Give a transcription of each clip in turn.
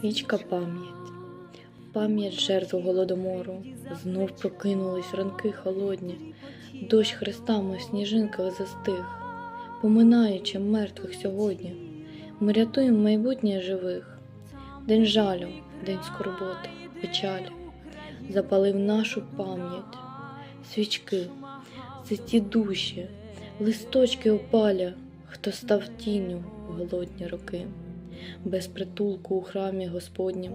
Свічка пам'ять, пам'ять жертв голодомору, знов прокинулись ранки холодні, дощ хрестами в сніжинках застиг, поминаючи мертвих сьогодні, ми рятуємо майбутнє живих, день жалю, день скорботи, печалі, запалив нашу пам'ять, свічки, це ті душі, листочки опаля, хто став тінню в голодні роки без притулку у храмі Господнім,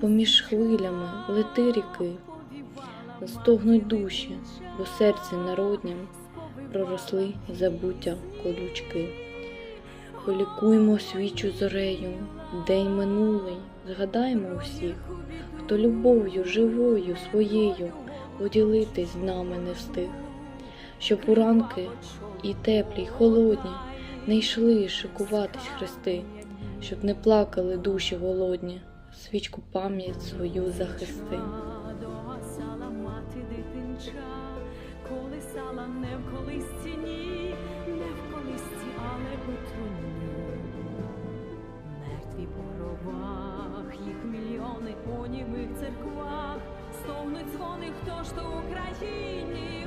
поміж хвилями лети ріки, стогнуть душі, бо серці народнім проросли забуття колючки. Полікуймо свічу зорею, день минулий, згадаймо усіх, хто любов'ю живою своєю поділитись з нами не встиг, щоб уранки і теплі, й холодні не йшли шикуватись хрести щоб не плакали душі голодні, свічку пам'ять свою захисти. Колисала не в колисці, ні, не в колисці, але труні. Мертві по їх мільйони у німих церквах, стогнуть дзвони, хто ж то в Україні